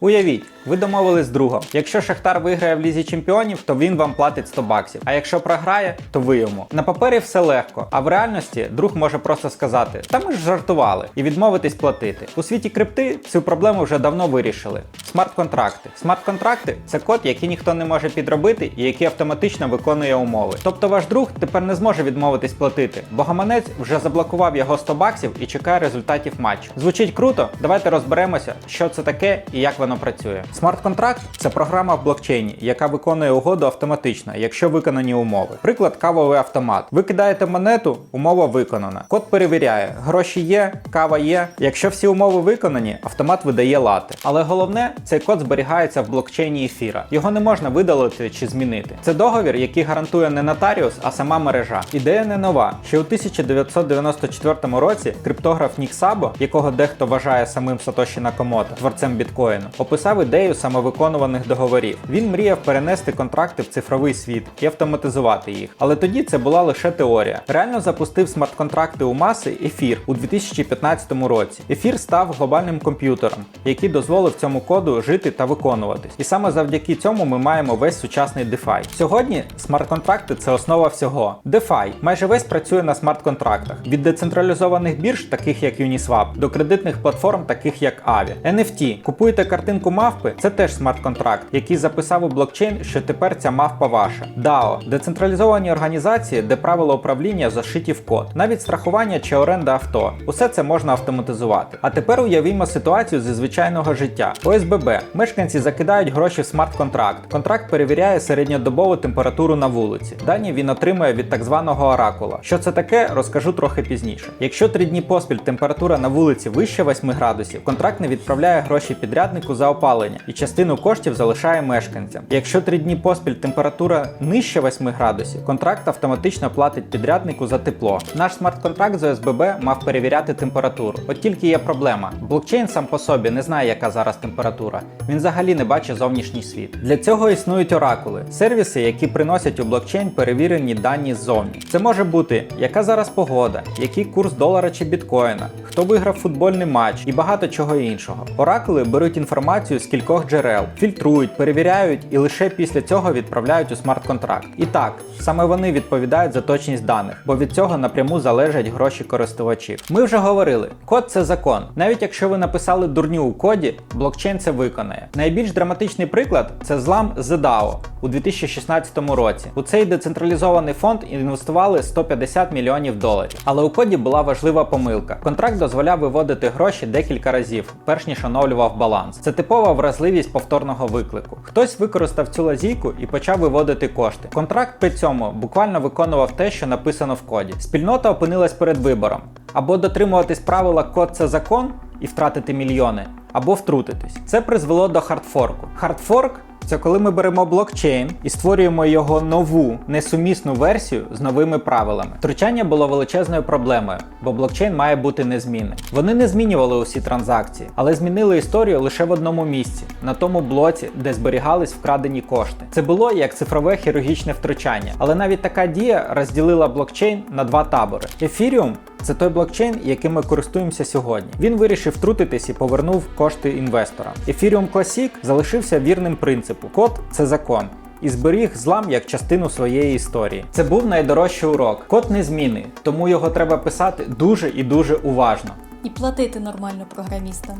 Уявіть, ви домовились з другом. Якщо Шахтар виграє в лізі чемпіонів, то він вам платить 100 баксів. А якщо програє, то ви йому. На папері все легко, а в реальності друг може просто сказати: Та ми ж жартували і відмовитись платити. У світі крипти цю проблему вже давно вирішили. Смарт-контракти. Смарт-контракти це код, який ніхто не може підробити і який автоматично виконує умови. Тобто ваш друг тепер не зможе відмовитись платити, бо гаманець вже заблокував його 100 баксів і чекає результатів матчу. Звучить круто. Давайте розберемося, що це таке і як воно працює. Смарт-контракт це програма в блокчейні, яка виконує угоду автоматично, якщо виконані умови. Приклад кавовий автомат. Ви кидаєте монету, умова виконана. Код перевіряє, гроші є, кава є. Якщо всі умови виконані, автомат видає лати. Але головне, цей код зберігається в блокчейні ефіра. Його не можна видалити чи змінити. Це договір, який гарантує не нотаріус, а сама мережа. Ідея не нова. Ще у 1994 році криптограф Нік Сабо, якого дехто вважає самим Сатоші Накомото, творцем біткоїну, описав ідею самовиконуваних договорів. Він мріяв перенести контракти в цифровий світ і автоматизувати їх. Але тоді це була лише теорія. Реально запустив смарт-контракти у маси ефір у 2015 році. Ефір став глобальним комп'ютером, який дозволив цьому коду жити та виконуватись. І саме завдяки цьому ми маємо весь сучасний DeFi. Сьогодні смарт-контракти це основа всього. DeFi майже весь працює на смарт-контрактах від децентралізованих бірж, таких як Uniswap, до кредитних платформ, таких як Avi. NFT. Купуєте картинку мавпи, це теж смарт-контракт, який записав у блокчейн, що тепер ця мавпа ваша. DAO – децентралізовані організації, де правила управління зашиті в код, навіть страхування чи оренда авто. Усе це можна автоматизувати. А тепер уявімо ситуацію зі звичайного життя. ОСББ. Мешканці закидають гроші в смарт-контракт. Контракт перевіряє середньодобову температуру на вулиці. Дані він отримує від так званого оракула. Що це таке, розкажу трохи пізніше. Якщо три дні поспіль температура на вулиці вище 8 градусів, контракт не відправляє гроші підряднику за опалення і частину коштів залишає мешканцям. Якщо три дні поспіль температура нижче 8 градусів, контракт автоматично платить підряднику за тепло. Наш смарт-контракт з ОСББ мав перевіряти температуру. От тільки є проблема. Блокчейн сам по собі не знає, яка зараз температура. Він взагалі не бачить зовнішній світ. Для цього існують оракули, сервіси, які приносять у блокчейн перевірені дані ззовні. Це може бути яка зараз погода, який курс долара чи біткоїна, хто виграв футбольний матч і багато чого іншого. Оракули беруть інформацію з кількох джерел, фільтрують, перевіряють і лише після цього відправляють у смарт-контракт. І так, саме вони відповідають за точність даних, бо від цього напряму залежать гроші користувачів. Ми вже говорили, код це закон. Навіть якщо ви написали дурню у коді, блокчейн це виконає. Найбільш драматичний приклад це злам ZDAO у 2016 році. У цей децентралізований фонд інвестували 150 мільйонів доларів. Але у коді була важлива помилка. Контракт дозволяв виводити гроші декілька разів, перш ніж оновлював баланс. Це типова вразливість повторного виклику. Хтось використав цю лазійку і почав виводити кошти. Контракт при цьому буквально виконував те, що написано в коді. Спільнота опинилась перед вибором: або дотримуватись правила код це закон і втратити мільйони, або втрутитись. Це призвело до хардфорку. Хардфорк це коли ми беремо блокчейн і створюємо його нову несумісну версію з новими правилами. Втручання було величезною проблемою, бо блокчейн має бути незмінним. Вони не змінювали усі транзакції, але змінили історію лише в одному місці на тому блоці, де зберігались вкрадені кошти. Це було як цифрове хірургічне втручання, але навіть така дія розділила блокчейн на два табори. Ефіріум це той блокчейн, яким ми користуємося сьогодні. Він вирішив втрутитись і повернув кошти інвесторам. Ethereum Classic залишився вірним принципу: код це закон. І зберіг злам як частину своєї історії. Це був найдорожчий урок. Код не зміни, тому його треба писати дуже і дуже уважно. І платити нормально програмістам.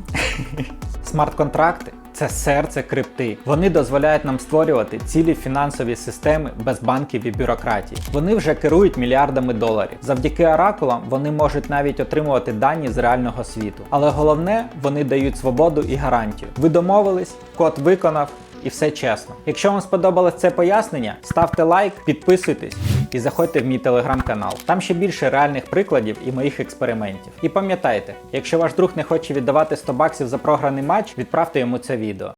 Смарт-контракти це серце крипти. Вони дозволяють нам створювати цілі фінансові системи без банків і бюрократії. Вони вже керують мільярдами доларів. Завдяки оракулам вони можуть навіть отримувати дані з реального світу. Але головне, вони дають свободу і гарантію. Ви домовились, код виконав. І все чесно. Якщо вам сподобалось це пояснення, ставте лайк, підписуйтесь і заходьте в мій телеграм-канал. Там ще більше реальних прикладів і моїх експериментів. І пам'ятайте, якщо ваш друг не хоче віддавати 100 баксів за програний матч, відправте йому це відео.